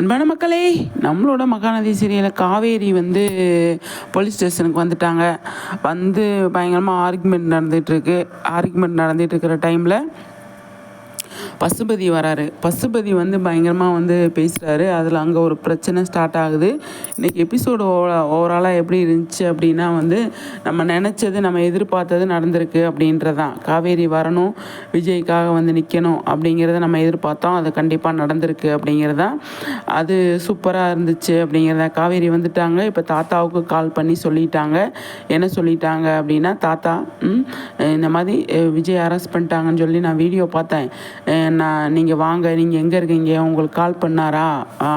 அன்பான மக்களே நம்மளோட மகாநதி சீரியலில் காவேரி வந்து போலீஸ் ஸ்டேஷனுக்கு வந்துட்டாங்க. வந்து பயங்கரமாக ஆர்குமெண்ட் நடந்துகிட்ருக்கு ஆர்குமெண்ட் நடந்துகிட்டு இருக்கிற டைமில் பசுபதி வராரு. பசுபதி வந்து பயங்கரமாக வந்து பேசுகிறாரு அதில் அங்கே ஒரு பிரச்சனை ஸ்டார்ட் ஆகுது. இன்றைக்கி எபிசோடு ஓவராலாக எப்படி இருந்துச்சு அப்படின்னா வந்து நம்ம நினச்சது நம்ம எதிர்பார்த்தது நடந்திருக்கு அப்படின்றதான் காவேரி வரணும் விஜய்க்காக வந்து நிற்கணும் அப்படிங்கிறத நம்ம எதிர்பார்த்தோம். அது கண்டிப்பாக நடந்திருக்கு அப்படிங்கிறதான் அது சூப்பராக இருந்துச்சு அப்படிங்கிறத காவேரி வந்துட்டாங்க. இப்போ தாத்தாவுக்கு கால் பண்ணி சொல்லிட்டாங்க. என்ன சொல்லிட்டாங்க அப்படின்னா தாத்தா இந்த மாதிரி விஜய் அரெஸ்ட் பண்ணிட்டாங்கன்னு சொல்லி நான் வீடியோ பார்த்தேன். நான் நீங்கள் வாங்க நீங்கள் எங்கே இருக்கீங்க உங்களுக்கு கால் பண்ணாரா?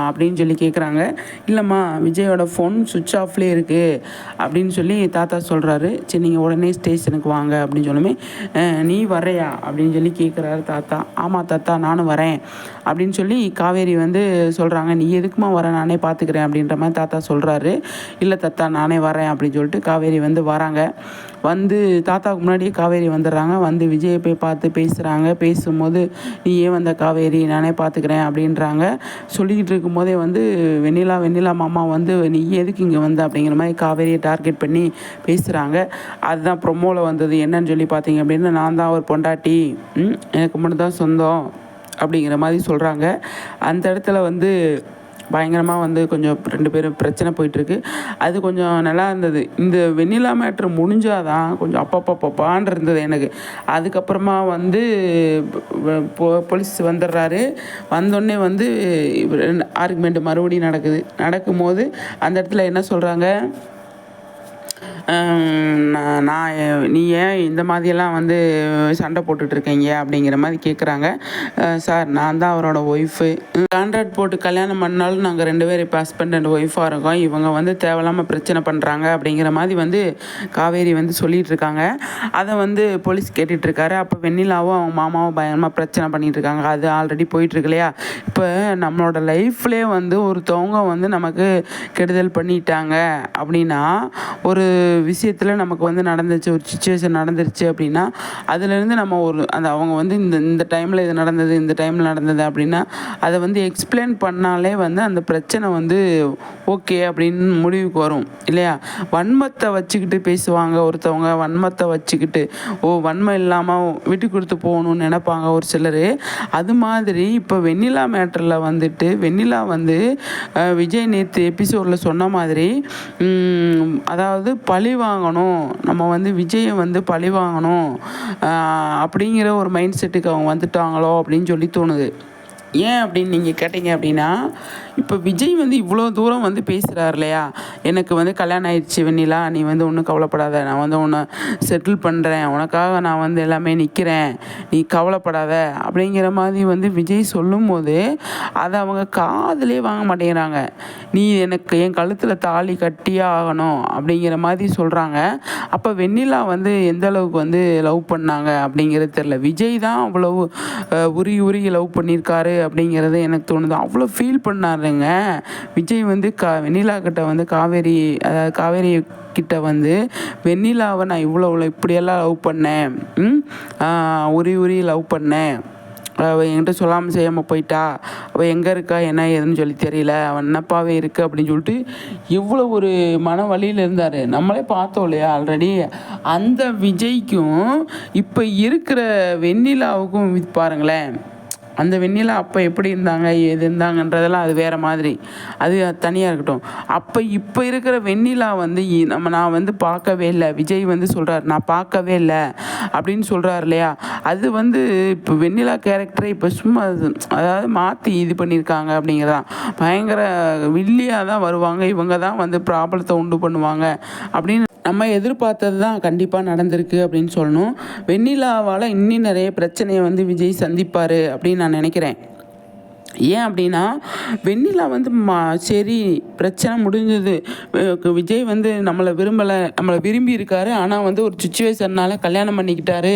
அப்படின்னு சொல்லி கேட்குறாங்க இல்லைம்மா விஜயோட ஃபோன் சுவிட்ச் ஆஃப்லேயே இருக்குது அப்படின்னு சொல்லி தாத்தா சொல்கிறாரு சரி நீங்கள் உடனே ஸ்டேஷனுக்கு வாங்க அப்படின்னு சொல்லுமே நீ வரையா அப்படின்னு சொல்லி கேட்குறாரு தாத்தா. ஆமாம் தாத்தா நானும் வரேன் அப்படின்னு சொல்லி காவேரி வந்து சொல்கிறாங்க நீ எதுக்குமா வர? நானே பார்த்துக்கிறேன் அப்படின்ற மாதிரி தாத்தா சொல்கிறாரு இல்லை தாத்தா நானே வரேன் அப்படின்னு சொல்லிட்டு காவேரி வந்து வராங்க. வந்து தாத்தாவுக்கு முன்னாடியே காவேரி வந்துடுறாங்க. வந்து விஜயை போய் பார்த்து பேசுகிறாங்க பேசும்போது நீ ஏன் வந்த காவேரி? நானே பார்த்துக்கிறேன் அப்படின்றாங்க. சொல்லிக்கிட்டு இருக்கும்போதே வந்து வெண்ணிலா வெண்ணிலா மாமா வந்து நீ எதுக்கு இங்கே வந்த? அப்படிங்கிற மாதிரி காவேரியை டார்கெட் பண்ணி பேசுகிறாங்க அதுதான் ப்ரொமோவில் வந்தது. என்னன்னு சொல்லி பார்த்தீங்க அப்படின்னா நான் தான் ஒரு பொண்டாட்டி. எனக்கு மட்டும் தான் சொந்தம். அப்படிங்கிற மாதிரி சொல்கிறாங்க அந்த இடத்துல வந்து பயங்கரமாக வந்து கொஞ்சம் ரெண்டு பேரும் பிரச்சனை போயிட்டுருக்கு. அது கொஞ்சம் நல்லா இருந்தது. இந்த வெண்ணிலா மேட்ரு முடிஞ்சாதான் கொஞ்சம் அப்பப்பப்பான் இருந்தது எனக்கு. அதுக்கப்புறமா வந்து போ- போலீஸ் வந்துடுறாரு. வந்தோடனே வந்து ஆர்குமெண்ட் மறுபடியும் நடக்குது. நடக்கும்போது அந்த இடத்துல என்ன சொல்கிறாங்க நான் நான் நீ ஏன் இந்த மாதிரியெல்லாம் வந்து சண்டை போட்டுட்டு இருக்கீங்க அப்படிங்கிற மாதிரி கேட்குறாங்க சார் நான் தான் அவரோட ஒய்ஃபு கான்ட்ராக்ட் போட்டு கல்யாணம் பண்ணாலும் நாங்கள் ரெண்டு பேரும் இப்போ ஹஸ்பண்ட் அண்ட் ஒய்ஃபாக இருக்கோம். இவங்க வந்து தேவையில்லாமல் பிரச்சனை பண்ணுறாங்க அப்படிங்கிற மாதிரி வந்து காவேரி வந்து சொல்லிகிட்டு இருக்காங்க அதை வந்து போலீஸ் கேட்டுட்ருக்காரு. அப்போ வெண்ணிலாவும் அவங்க மாமாவும் பயங்கரமாக பிரச்சனை பண்ணிகிட்ருக்காங்க இருக்காங்க அது ஆல்ரெடி போயிட்டுருக்கு இல்லையா இப்போ நம்மளோட லைஃப்லேயே வந்து ஒருத்தவங்க வந்து நமக்கு கெடுதல் பண்ணிட்டாங்க அப்படின்னா ஒரு விஷயத்தில் நமக்கு வந்து நடந்துச்சு ஒரு சுச்சுவேஷன் நடந்துருச்சு அப்படின்னா அதுலேருந்து நம்ம ஒரு அந்த அவங்க வந்து இந்த இந்த டைமில் இது நடந்தது இந்த டைமில் நடந்தது அப்படின்னா அதை வந்து எக்ஸ்பிளைன் பண்ணாலே வந்து அந்த பிரச்சனை வந்து ஓகே அப்படின்னு முடிவுக்கு வரும் இல்லையா? வன்மத்தை வச்சுக்கிட்டு பேசுவாங்க ஒருத்தவங்க வன்மத்தை வச்சுக்கிட்டு ஓ வன்மம் இல்லாமல் விட்டு கொடுத்து போகணும்னு நினைப்பாங்க ஒரு சிலர். அது மாதிரி இப்போ வெண்ணிலா மேட்டரில் வந்துட்டு வெண்ணிலா வந்து விஜய் நேற்று எபிசோடில் சொன்ன மாதிரி அதாவது பழி வாங்கணும். நம்ம வந்து விஜயை வந்து பழி வாங்கணும். அப்படிங்கிற ஒரு மைண்ட் செட்டுக்கு அவங்க வந்துட்டாங்களோ அப்படின்னு சொல்லி தோணுது. ஏன் அப்படின்னு நீங்கள் கேட்டீங்க அப்படின்னா இப்போ விஜய் வந்து இவ்வளோ தூரம் வந்து பேசுகிறார் இல்லையா? எனக்கு வந்து கல்யாணம் ஆயிடுச்சு வெண்ணிலா நீ வந்து ஒன்றும் கவலைப்படாத. நான் வந்து உன்னை செட்டில் பண்ணுறேன் உனக்காக நான் வந்து எல்லாமே நிற்கிறேன் நீ கவலைப்படாத. அப்படிங்கிற மாதிரி வந்து விஜய் சொல்லும்போது அதை அவங்க காதலே வாங்க மாட்டேங்கிறாங்க. நீ எனக்கு என் கழுத்தில் தாலி கட்டியே ஆகணும் அப்படிங்கிற மாதிரி சொல்கிறாங்க அப்போ வெண்ணிலா வந்து எந்த அளவுக்கு வந்து லவ் பண்ணாங்க அப்படிங்கிறது தெரில விஜய் தான் அவ்வளவு உரி உருகி உருகி லவ் பண்ணியிருக்காரு அப்படிங்கிறது எனக்கு தோணுது. அவ்வளோ ஃபீல் பண்ணாருங்க. விஜய் வந்து கா வெண்ணிலா கிட்ட வந்து காவேரி அதாவது காவேரி கிட்ட வந்து வெண்ணிலாவை நான் இவ்வளோ இவ்வளோ இப்படியெல்லாம் லவ் பண்ணேன். உரி உரி லவ் பண்ணேன். அவள் என்கிட்ட சொல்லாமல் செய்யாமல் போயிட்டா. அவள் எங்கே இருக்கா? என்ன ஏதுன்னு சொல்லி தெரியல. அவன் என்னப்பாவே இருக்கு அப்படின்னு சொல்லிட்டு இவ்வளோ ஒரு மன வழியில் இருந்தார். நம்மளே பார்த்தோம் இல்லையா? ஆல்ரெடி அந்த விஜய்க்கும் இப்போ இருக்கிற வெண்ணிலாவுக்கும் பாருங்களேன். அந்த வெண்ணிலா அப்போ எப்படி இருந்தாங்க எது இருந்தாங்கன்றதெல்லாம் அது வேறு மாதிரி. அது தனியாக இருக்கட்டும். அப்போ இப்போ இருக்கிற வெண்ணிலா வந்து இ- நம்ம நான் வந்து பார்க்கவே இல்லை. விஜய் வந்து சொல்கிறார் நான் பார்க்கவே இல்லை. அப்படின்னு சொல்கிறார் இல்லையா? அது வந்து இப்போ வெண்ணிலா கேரக்டரை இப்போ சும்மா அது- அதாவது மாற்றி இது பண்ணியிருக்காங்க அப்படிங்கிறதான். பயங்கர வில்லியாக தான் வருவாங்க. இவங்க தான் வந்து ப்ராப்ளத்தை உண்டு பண்ணுவாங்க அப்படின்னு நம்ம எதிர்பார்த்தது தான் கண்டிப்பாக நடந்திருக்கு அப்படின்னு சொல்லணும். வெண்ணிலாவால் இன்னும் நிறைய பிரச்சனையை வந்து விஜய் சந்திப்பார் அப்படின்னு நான் நினைக்கிறேன். ஏன் அப்படின்னா வெண்ணிலா வந்து மா சரி பிரச்சனை முடிஞ்சது. விஜய் வந்து நம்மளை விரும்பலை நம்மளை விரும்பி இருக்காரு. ஆனால் வந்து ஒரு சுச்சுவேஷன்னால கல்யாணம் பண்ணிக்கிட்டாரு.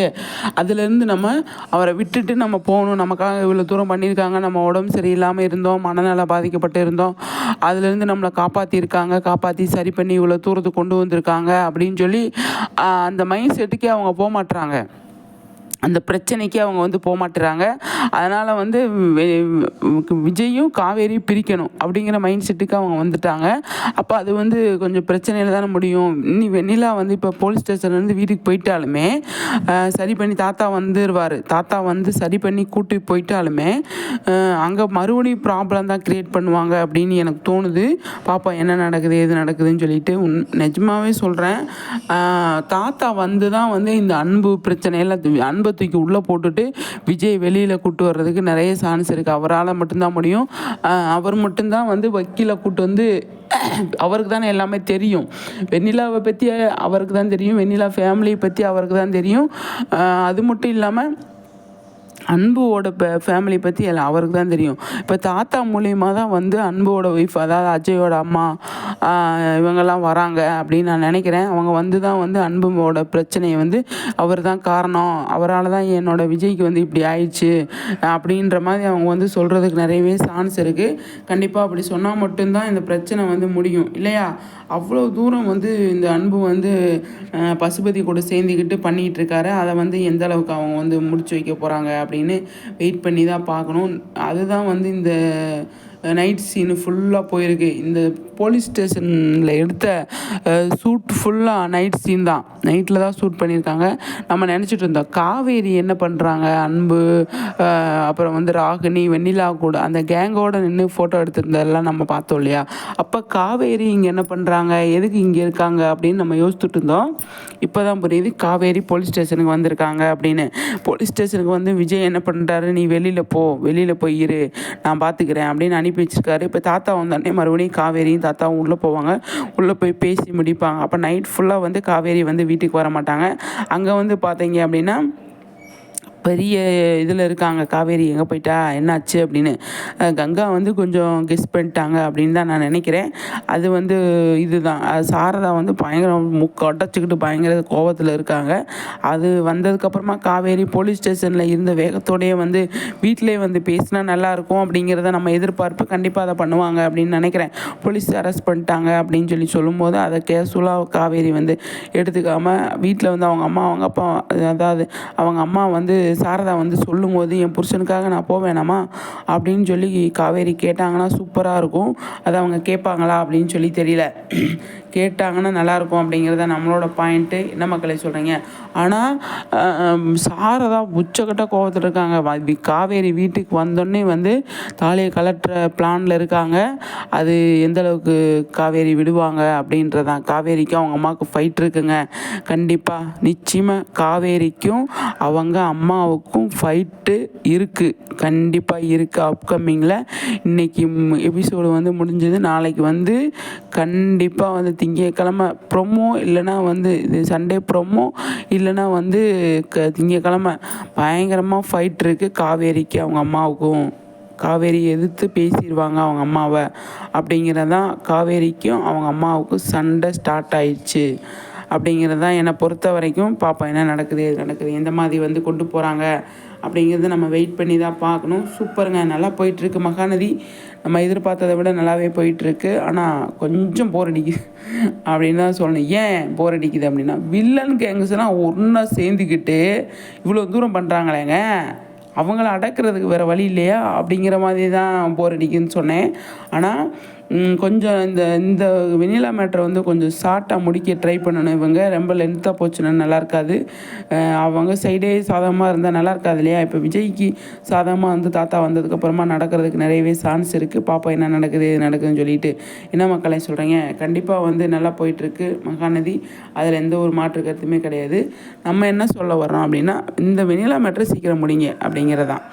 அதுலேருந்து நம்ம அவரை விட்டுட்டு நம்ம போகணும். நமக்காக இவ்வளோ தூரம் பண்ணியிருக்காங்க. நம்ம உடம்பு சரியில்லாமல் இருந்தோம். மனநல பாதிக்கப்பட்டு இருந்தோம். அதுலேருந்து நம்மளை காப்பாற்றிருக்காங்க காப்பாற்றி சரி பண்ணி இவ்வளோ தூரத்துக்கு கொண்டு வந்திருக்காங்க அப்படின்னு சொல்லி அந்த மைண்ட் செட்டுக்கே அவங்க போக மாட்டுறாங்க அந்த பிரச்சனைக்கு அவங்க வந்து போக மாட்டுறாங்க அதனால் வந்து விஜயும் காவேரியும் பிரிக்கணும் அப்படிங்கிற மைண்ட் செட்டுக்கு அவங்க வந்துட்டாங்க. அப்போ அது வந்து கொஞ்சம் பிரச்சனையில் தானே முடியும். இன்னி வெண்ணிலா வந்து இப்போ போலீஸ் ஸ்டேஷன்லேருந்து வீட்டுக்கு போயிட்டாலுமே சரி பண்ணி தாத்தா வந்துடுவார் தாத்தா வந்து சரி பண்ணி கூட்டி போயிட்டாலுமே அங்கே மறுபடியும் ப்ராப்ளம் தான் க்ரியேட் பண்ணுவாங்க அப்படின்னு எனக்கு தோணுது. பாப்பா என்ன நடக்குது எது நடக்குதுன்னு சொல்லிட்டு உன் நிஜமாகவே சொல்கிறேன் தாத்தா வந்து தான் வந்து இந்த அன்பு பிரச்சனையெல்லாம் அன்பு தூக்கி உள்ளே போட்டுட்டு விஜய் வெளியில் கூப்பிட்டு வர்றதுக்கு நிறைய சான்ஸ் இருக்குது அவரால் மட்டும்தான் முடியும். அவர் மட்டும்தான் வந்து வக்கீலை கூட்டு வந்து அவருக்கு தானே எல்லாமே தெரியும். வெண்ணிலாவை பற்றி அவருக்கு தான் தெரியும். வெண்ணிலா ஃபேமிலியை பற்றி அவருக்கு தான் தெரியும். அது மட்டும் இல்லாமல் அன்புவோட ஃபேமிலி பற்றி எல்லாம் அவருக்கு தான் தெரியும். இப்போ தாத்தா மூலியமாக தான் வந்து அன்புவோட ஒய்ஃப் அதாவது அஜயோட அம்மா இவங்கெல்லாம் வராங்க அப்படின்னு நான் நினைக்கிறேன். அவங்க வந்து தான் வந்து அன்புவோட பிரச்சனையை வந்து அவர் தான் காரணம். அவரால் தான் என்னோடய விஜய்க்கு வந்து இப்படி ஆயிடுச்சு அப்படின்ற மாதிரி அவங்க வந்து சொல்கிறதுக்கு நிறையவே சான்ஸ் இருக்குது கண்டிப்பாக அப்படி சொன்னால் மட்டும்தான் இந்த பிரச்சனை வந்து முடியும். இல்லையா? அவ்வளோ தூரம் வந்து இந்த அன்பு வந்து பசுபதி கூட சேர்ந்துக்கிட்டு பண்ணிகிட்டு இருக்காரு. அதை வந்து எந்த அளவுக்கு அவங்க வந்து முடிச்சு வைக்க போகிறாங்க அப்படி அப்படின்னு வெயிட் பண்ணி தான் பார்க்கணும். அதுதான் வந்து இந்த நைட் சீனு ஃபுல்லாக போயிருக்கு. இந்த போலீஸ் ஸ்டேஷனில் எடுத்த ஷூட் ஃபுல்லாக நைட் சீன் தான். நைட்டில் தான் ஷூட் பண்ணியிருக்காங்க. நம்ம நினச்சிட்டு இருந்தோம் காவேரி என்ன பண்ணுறாங்க அன்பு அப்புறம் வந்து ராகினி வெண்ணிலா கூட அந்த கேங்கோடு நின்று ஃபோட்டோ எடுத்திருந்ததெல்லாம் நம்ம பார்த்தோம் இல்லையா? அப்போ காவேரி இங்கே என்ன பண்ணுறாங்க எதுக்கு இங்கே இருக்காங்க? அப்படின்னு நம்ம யோசிச்சுட்டு இருந்தோம். இப்போ தான் புரியுது காவேரி போலீஸ் ஸ்டேஷனுக்கு வந்திருக்காங்க அப்படின்னு. போலீஸ் ஸ்டேஷனுக்கு வந்து விஜய் என்ன பண்ணுறாரு நீ வெளியில் போ வெளியில் போயிரு நான் பார்த்துக்கிறேன் அப்படின்னு அனுப்பி வச்சிருக்காரு இப்போ தாத்தா வந்தோடனே மறுபடியும் காவேரியும் தாத்தாவும் உள்ளே போவாங்க. உள்ளே போய் பேசி முடிப்பாங்க. அப்போ நைட் ஃபுல்லாக வந்து காவேரி வந்து வீட்டுக்கு வர மாட்டாங்க. அங்கே வந்து பார்த்தீங்க அப்படின்னா பெரிய இதில் இருக்காங்க. காவேரி எங்கே போயிட்டா? என்னாச்சு அப்படின்னு. கங்கா வந்து கொஞ்சம் கெஸ் பண்ணிட்டாங்க அப்படின்னு தான் நான் நினைக்கிறேன். அது வந்து இதுதான். சாரதா வந்து பயங்கரம் முக்க உடச்சிக்கிட்டு பயங்கர கோபத்தில் இருக்காங்க. அது வந்ததுக்கப்புறமா காவேரி போலீஸ் ஸ்டேஷனில் இருந்த வேகத்தோடையே வந்து வீட்டிலே வந்து பேசினா நல்லாயிருக்கும் அப்படிங்கிறத நம்ம எதிர்பார்ப்பு கண்டிப்பாக அதை பண்ணுவாங்க அப்படின்னு நினைக்கிறேன். போலீஸ் அரெஸ்ட் பண்ணிட்டாங்க அப்படின்னு சொல்லி சொல்லும்போது அதை கேஷுவலாக காவேரி வந்து எடுத்துக்காமல் வீட்டில் வந்து அவங்க அம்மா அவங்க அப்பா அதாவது அவங்க அம்மா வந்து சாரதா வந்து சொல்லும் போது என் புருஷனுக்காக நான் போவேணாமா அப்படின்னு சொல்லி காவேரி கேட்டாங்கன்னா சூப்பராக இருக்கும். அதை அவங்க கேட்பாங்களா அப்படின்னு சொல்லி தெரியல. கேட்டாங்கன்னா நல்லாயிருக்கும் அப்படிங்கிறத நம்மளோட பாயிண்ட்டு என்ன மக்களை சொல்கிறீங்க ஆனால் சாரதா உச்சக்கட்ட கோபத்தில் இருக்காங்க. காவேரி வீட்டுக்கு வந்தோடனே வந்து தாலியை கலட்டுற பிளானில் இருக்காங்க. அது எந்த அளவுக்கு காவேரி விடுவாங்க அப்படின்றதான் காவேரிக்கும் அவங்க அம்மாவுக்கு ஃபைட் இருக்குங்க. கண்டிப்பாக நிச்சயமாக காவேரிக்கும் அவங்க அம்மா அம்மாவுக்கும் ஃபைட்டு இருக்குது கண்டிப்பாக இருக்குது அப்கமிங்கில் இன்றைக்கி எபிசோடு வந்து முடிஞ்சது. நாளைக்கு வந்து கண்டிப்பாக வந்து திங்கக்கிழமை ப்ரொமோ இல்லைனா வந்து இது சண்டே ப்ரொமோ இல்லைனா வந்து க திங்கக்கிழமை பயங்கரமாக ஃபைட் இருக்குது காவேரிக்கு அவங்க அம்மாவுக்கும். காவேரி எதிர்த்து பேசிடுவாங்க அவங்க அம்மாவை. அப்படிங்கிறதான் காவேரிக்கும் அவங்க அம்மாவுக்கும் சண்டை ஸ்டார்ட் ஆயிடுச்சு. அப்படிங்கிறது தான் என்னை பொறுத்த வரைக்கும் பார்ப்போம் என்ன நடக்குது? எது நடக்குது? எந்த மாதிரி வந்து கொண்டு போகிறாங்க அப்படிங்கிறது நம்ம வெயிட் பண்ணி தான் பார்க்கணும். சூப்பருங்க. நல்லா போயிட்டுருக்கு மகாநதி. நம்ம எதிர்பார்த்ததை விட நல்லாவே போயிட்டுருக்கு. ஆனால் கொஞ்சம் போர் அடிக்குது அப்படின்னு தான் சொல்லணும். ஏன் போர் அடிக்குது அப்படின்னா வில்லன் கேங்ஸ்லாம் ஒன்றா சேர்ந்துக்கிட்டு இவ்வளோ தூரம் பண்ணுறாங்களேங்க அவங்கள அடக்கிறதுக்கு வேறு வழி இல்லையா? அப்படிங்கிற மாதிரி தான் போர் அடிக்குதுன்னு சொன்னேன். ஆனால் கொஞ்சம் இந்த இந்த வெனிலா மேட்ரை வந்து கொஞ்சம் ஷார்ட்டாக முடிக்க ட்ரை பண்ணணும் இவங்க. ரொம்ப லென்த்தாக போச்சுன்னா நல்லா இருக்காது. அவங்க சைடே சாதகமாக இருந்தால் நல்லா இருக்காது இல்லையா? இப்போ விஜய்க்கு சாதகமாக வந்து தாத்தா வந்ததுக்கப்புறமா நடக்கிறதுக்கு நிறையவே சான்ஸ் இருக்குது பாப்பா என்ன நடக்குது நடக்குதுன்னு சொல்லிட்டு. என்ன மக்களை சொல்கிறீங்க கண்டிப்பாக வந்து நல்லா போயிட்டுருக்கு மகாநதி. அதில் எந்த ஒரு மாற்று கருத்துமே கிடையாது. நம்ம என்ன சொல்ல வர்றோம் அப்படின்னா இந்த வெனிலா மேட்ரை சீக்கிரம் முடிங்க அப்படிங்கிறதான்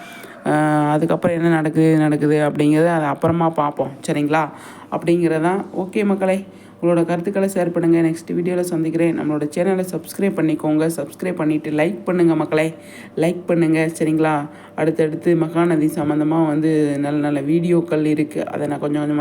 அதுக்கப்புறம் என்ன நடக்குது நடக்குது அப்படிங்கிறத அதை அப்புறமா பார்ப்போம். சரிங்களா? அப்படிங்கிறதான் ஓகே மக்களை. உங்களோட கருத்துக்களை ஷேர் பண்ணுங்கள் நெக்ஸ்ட் வீடியோவில் சந்திக்கிறேன். நம்மளோட சேனலை சப்ஸ்கிரைப் பண்ணிக்கோங்க. சப்ஸ்கிரைப் பண்ணிவிட்டு லைக் பண்ணுங்கள் மக்களை. லைக் பண்ணுங்கள் சரிங்களா? அடுத்தடுத்து மகாநதி சம்மந்தமாக வந்து நல்ல நல்ல வீடியோக்கள் இருக்குது அதை நான் கொஞ்சம் கொஞ்சமாக